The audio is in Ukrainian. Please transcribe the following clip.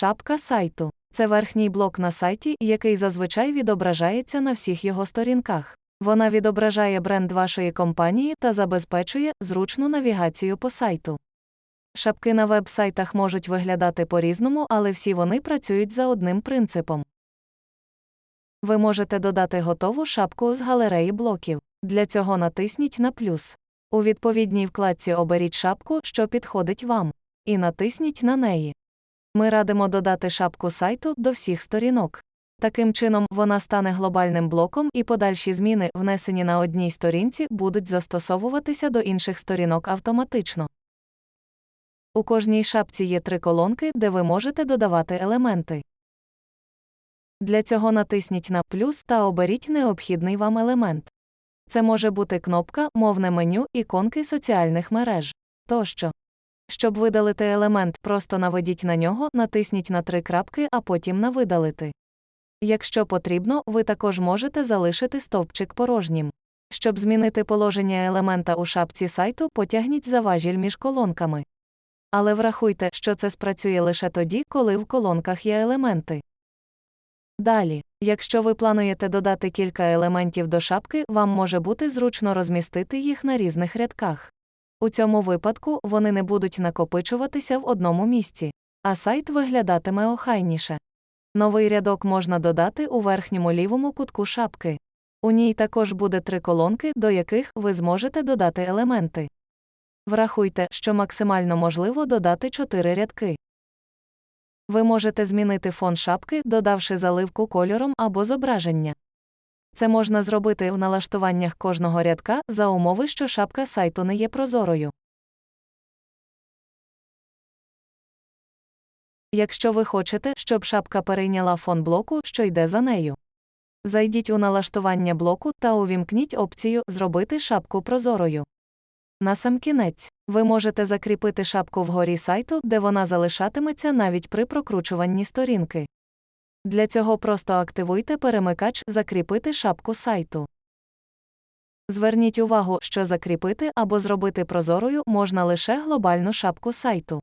Шапка сайту це верхній блок на сайті, який зазвичай відображається на всіх його сторінках. Вона відображає бренд вашої компанії та забезпечує зручну навігацію по сайту. Шапки на веб-сайтах можуть виглядати по-різному, але всі вони працюють за одним принципом. Ви можете додати готову шапку з галереї блоків. Для цього натисніть на плюс. У відповідній вкладці оберіть шапку, що підходить вам, і натисніть на неї. Ми радимо додати шапку сайту до всіх сторінок. Таким чином, вона стане глобальним блоком, і подальші зміни, внесені на одній сторінці, будуть застосовуватися до інших сторінок автоматично. У кожній шапці є три колонки, де ви можете додавати елементи. Для цього натисніть на плюс та оберіть необхідний вам елемент. Це може бути кнопка, мовне меню, іконки соціальних мереж тощо. Щоб видалити елемент, просто наведіть на нього, натисніть на три крапки, а потім на видалити. Якщо потрібно, ви також можете залишити стовпчик порожнім. Щоб змінити положення елемента у шапці сайту, потягніть за важіль між колонками. Але врахуйте, що це спрацює лише тоді, коли в колонках є елементи. Далі, якщо ви плануєте додати кілька елементів до шапки, вам може бути зручно розмістити їх на різних рядках. У цьому випадку вони не будуть накопичуватися в одному місці, а сайт виглядатиме охайніше. Новий рядок можна додати у верхньому лівому кутку шапки. У ній також буде три колонки, до яких ви зможете додати елементи. Врахуйте, що максимально можливо додати 4 рядки. Ви можете змінити фон шапки, додавши заливку кольором або зображення. Це можна зробити в налаштуваннях кожного рядка за умови, що шапка сайту не є прозорою. Якщо ви хочете, щоб шапка перейняла фон блоку, що йде за нею. Зайдіть у налаштування блоку та увімкніть опцію Зробити шапку прозорою. Насамкінець, ви можете закріпити шапку вгорі сайту, де вона залишатиметься навіть при прокручуванні сторінки. Для цього просто активуйте перемикач Закріпити шапку сайту. Зверніть увагу, що закріпити або зробити прозорою можна лише глобальну шапку сайту.